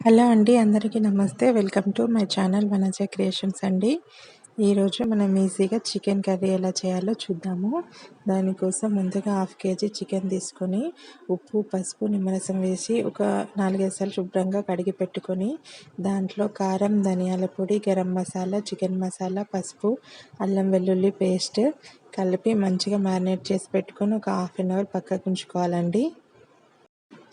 Hello అండి అందరికీ నమస్తే. Welcome to my channel Vanaja creations అండి. ఈరోజు మనం ఈజీగా చికెన్ కర్రీ ఎలా చేయాలో చూద్దాము. దానికోసం ముందుగా హాఫ్ కేజీ చికెన్ తీసుకొని ఉప్పు పసుపు నిమ్మరసం వేసి ఒక నాలుగైదు సార్లు శుభ్రంగా కడిగి పెట్టుకొని దాంట్లో కారం ధనియాల పొడి గరం మసాలా చికెన్ మసాలా పసుపు అల్లం వెల్లుల్లి పేస్ట్ కలిపి మంచిగా మ్యారినేట్ చేసి పెట్టుకొని ఒక హాఫ్ అన్ అవర్ పక్కకు ఉంచుకోవాలండి.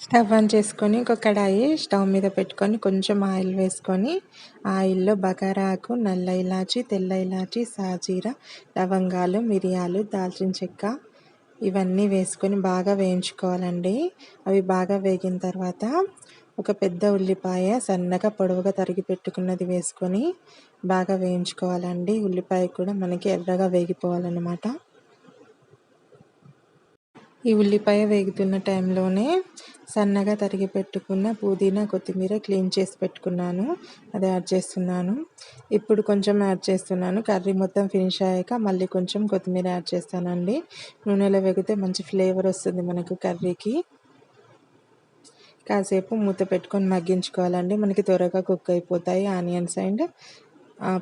స్టవ్ ఆన్ చేసుకొని ఒక కడాయి స్టవ్ మీద పెట్టుకొని కొంచెం ఆయిల్ వేసుకొని ఆయిల్లో బగారాకు నల్ల ఇలాచి తెల్ల ఇలాచి సాజీర లవంగాలు మిరియాలు దాల్చిన చెక్క ఇవన్నీ వేసుకొని బాగా వేయించుకోవాలండి. అవి బాగా వేగిన తర్వాత ఒక పెద్ద ఉల్లిపాయ సన్నగా పొడవుగా తరిగి పెట్టుకున్నది వేసుకొని బాగా వేయించుకోవాలండి. ఉల్లిపాయ కూడా మనకి ఎర్రగా వేగిపోవాలన్నమాట. ఈ ఉల్లిపాయ వేగుతున్న టైంలోనే సన్నగా తరిగి పెట్టుకున్న పుదీనా కొత్తిమీర క్లీన్ చేసి పెట్టుకున్నాను. అది యాడ్ చేస్తున్నాను. ఇప్పుడు కొంచెం యాడ్ చేస్తున్నాను. కర్రీ మొత్తం ఫినిష్ అయ్యాక మళ్ళీ కొంచెం కొత్తిమీర యాడ్ చేస్తానండి. నూనెలో వేగితే మంచి ఫ్లేవర్ వస్తుంది మనకు కర్రీకి. కాసేపు మూత పెట్టుకొని మగ్గించుకోవాలండి. మనకి త్వరగా కుక్ అయిపోతాయి ఆనియన్స్ అండ్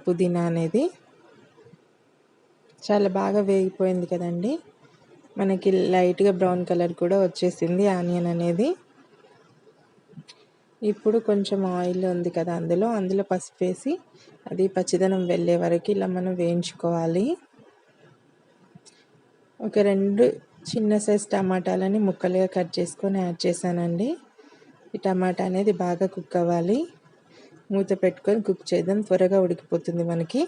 పుదీనా అనేది. చాలా బాగా వేగిపోయింది కదండి. మనకి లైట్గా బ్రౌన్ కలర్ కూడా వచ్చేసింది. ఆనియన్ అనేది ఇప్పుడు కొంచెం ఆయిల్ ఉంది కదా అందులో. అందులో పసుపు వేసి అది పచ్చిదనం వెళ్ళే వరకు ఇలా మనం వేయించుకోవాలి. ఒక రెండు చిన్న సైజ్ టమాటాలని ముక్కలుగా కట్ చేసుకొని యాడ్ చేశానండి. ఈ టమాటా అనేది బాగా కుక్ అవ్వాలి. మూత పెట్టుకొని కుక్ చేద్దాం. త్వరగా ఉడికిపోతుంది మనకి.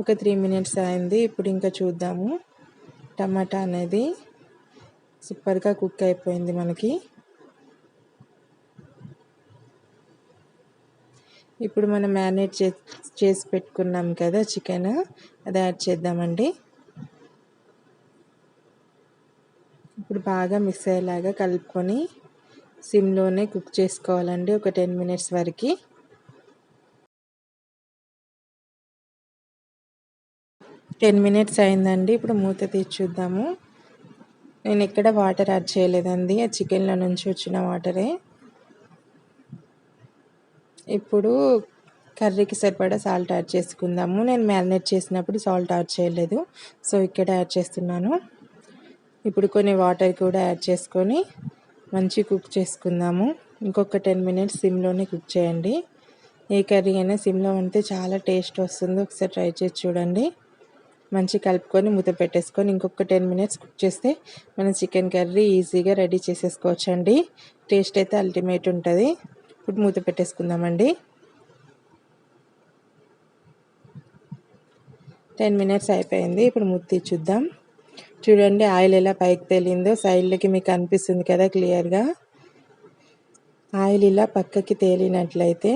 ఒక త్రీ మినిట్స్ అయింది. ఇప్పుడు ఇంకా చూద్దాము. టమాటా అనేది సూపర్గా కుక్ అయిపోయింది మనకి. ఇప్పుడు మనం మ్యారినేట్ చేసి పెట్టుకున్నాం కదా చికెన్. అది యాడ్ చేద్దామండి. ఇప్పుడు బాగా మిక్స్ అయ్యేలాగా కలుపుకొని సిమ్లోనే కుక్ చేసుకోవాలండి. ఒక టెన్ మినిట్స్ వరకు. టెన్ మినిట్స్ అయిందండి. ఇప్పుడు మూత తీసి చూద్దాము. నేను ఎక్కడ వాటర్ యాడ్ చేయలేదండి. ఆ చికెన్లో నుంచి వచ్చిన వాటరే. ఇప్పుడు కర్రీకి సరిపడా సాల్ట్ యాడ్ చేసుకుందాము. నేను మ్యారినేట్ చేసినప్పుడు సాల్ట్ యాడ్ చేయలేదు. సో ఇక్కడ యాడ్ చేస్తున్నాను. ఇప్పుడు కొన్ని వాటర్ కూడా యాడ్ చేసుకొని మంచి కుక్ చేసుకుందాము. ఇంకొక టెన్ మినిట్స్ సిమ్లోనే కుక్ చేయండి. ఏ కర్రీ అయినా సిమ్లో ఉంటే చాలా టేస్ట్ వస్తుంది. ఒకసారి ట్రై చేసి చూడండి. మంచిగా కలుపుకొని మూత పెట్టేసుకొని ఇంకొక టెన్ మినిట్స్ కుక్ చేస్తే మనం చికెన్ కర్రీ ఈజీగా రెడీ చేసేసుకోవచ్చండి. టేస్ట్ అయితే అల్టిమేట్ ఉంటుంది. ఇప్పుడు మూత పెట్టేసుకుందామండి. టెన్ మినిట్స్ అయిపోయింది. ఇప్పుడు మూత చూద్దాం చూడండి ఆయిల్ ఎలా పైకి తేలిందో. సైడ్లకి మీకు అనిపిస్తుంది కదా క్లియర్గా. ఆయిల్ ఇలా పక్కకి తేలినట్లయితే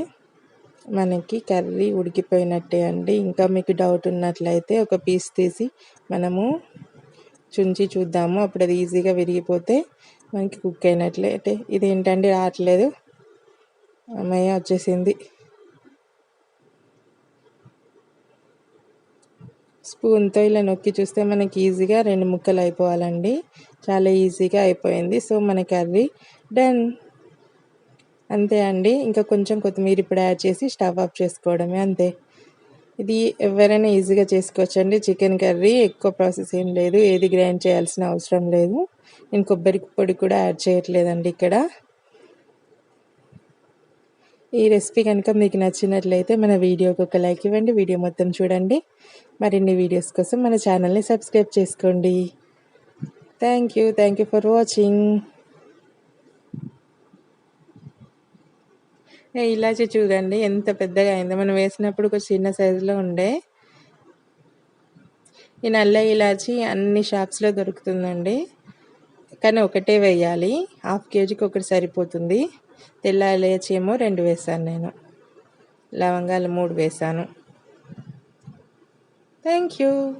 మనకి కర్రీ ఉడికిపోయినట్టే అండి. ఇంకా మీకు డౌట్ ఉన్నట్లయితే ఒక పీస్ తీసి మనము చుంచి చూద్దాము. అప్పుడు అది ఈజీగా విరిగిపోతే మనకి కుక్ అయినట్లే. అంటే ఇదేంటండి? రావట్లేదు. అమ్మయ్య వచ్చేసింది. స్పూన్తో ఇలా నొక్కి చూస్తే మనకి ఈజీగా రెండు ముక్కలు అయిపోవాలండి. చాలా ఈజీగా అయిపోయింది. సో మన కర్రీ డన్ అంతే అండి. ఇంకా కొంచెం కొత్తిమీర ఇప్పుడు యాడ్ చేసి స్టవ్ ఆఫ్ చేసుకోవడమే అంతే. ఇది ఎవరైనా ఈజీగా చేసుకోవచ్చు అండి చికెన్ కర్రీ ఎక్కువ ప్రాసెస్ ఏం లేదు. ఏది గ్రైండ్ చేయాల్సిన అవసరం లేదు. నేను కొబ్బరి పొడి కూడా యాడ్ చేయట్లేదండి ఇక్కడ. ఈ రెసిపీ కనుక మీకు నచ్చినట్లయితే మన వీడియోకి ఒక లైక్ ఇవ్వండి. వీడియో మొత్తం చూడండి. మరిన్ని వీడియోస్ కోసం మన ఛానల్ని సబ్స్క్రైబ్ చేసుకోండి. Thank you. Thank you for watching. ఇలాచి చూడండి ఎంత పెద్దగా అయిందో. మనం వేసినప్పుడు ఒక చిన్న సైజులో ఉండే ఈ నల్ల ఇలాచి అన్ని షాప్స్లో దొరుకుతుందండి. కానీ ఒకటే వేయాలి. హాఫ్ కేజీకి ఒకటి సరిపోతుంది. తెల్ల ఇలాచి ఏమో రెండు వేసాను నేను. లవంగాలు మూడు వేసాను. Thank you